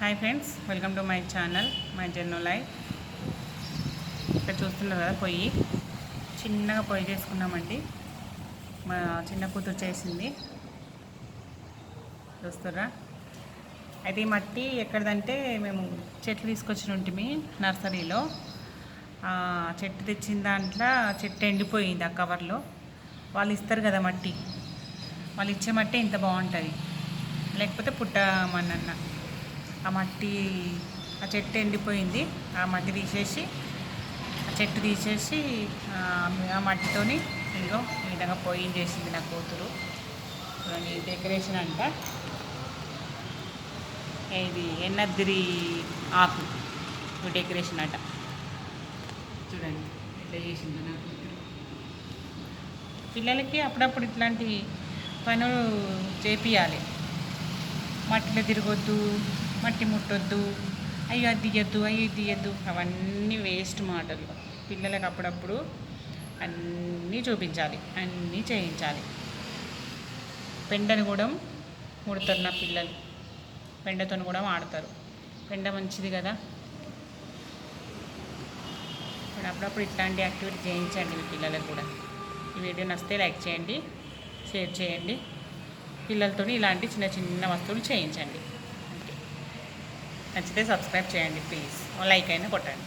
Hi friends welcome to my channel my journo life ఇక్కడ చూస్తున్నారు కదా పొయ్యి. చిన్నగా పొయ్యి చేసుకున్నామండి. మా చిన్న కూతురు చేసింది. చూస్తారా అయితే ఈ మట్టి ఎక్కడదంటే మేము చెట్లు తీసుకొచ్చిన ఉంటిమి నర్సరీలో. చెట్టు తెచ్చిన దాంట్లో చెట్టు ఎండిపోయింది ఆ కవర్లో. వాళ్ళు ఇస్తారు కదా మట్టి. వాళ్ళు ఇచ్చే మట్టి ఇంత బాగుంటుంది. లేకపోతే పుట్టమన్న ఆ మట్టి ఆ చెట్టు ఎండిపోయింది. ఆ మట్టి తీసేసి ఆ చెట్టు తీసేసి ఆ మట్టితోని ఇంకో ఈ విధంగా పొయ్యి చేసింది నా కూతురు. చూడండి డెకరేషన్ అంట. ఇది ఎన్నద్దిరి ఆకు. డెకరేషన్ అంట. చూడండి ఎట్లా చేసింది నా కూతురు. పిల్లలకి అప్పుడప్పుడు ఇట్లాంటి పనులు చేపియాలి. మట్టిలో తిరగొద్దు మట్టి ముట్టొద్దు అయ్యో అది తీయద్దు అయ్యో తీయద్దు. అవన్నీ వేస్ట్ మాటలు పిల్లలకు అప్పుడప్పుడు అన్నీ చూపించాలి అన్నీ చేయించాలి. పెండను కూడా ముడతారు నా పిల్లలు. పెండతో కూడా ఆడతారు పెండ మంచిది కదా. ఇప్పుడు అప్పుడప్పుడు ఇట్లాంటి యాక్టివిటీ చేయించండి మీ పిల్లలకు కూడా. ఈ వీడియో నచ్చితే లైక్ చేయండి షేర్ చేయండి. పిల్లలతో ఇలాంటి చిన్న చిన్న వస్తువులు చేయించండి. నచ్చితే సబ్స్క్రైబ్ చేయండి ప్లీజ్. లైక్ అయినా కొట్టండి.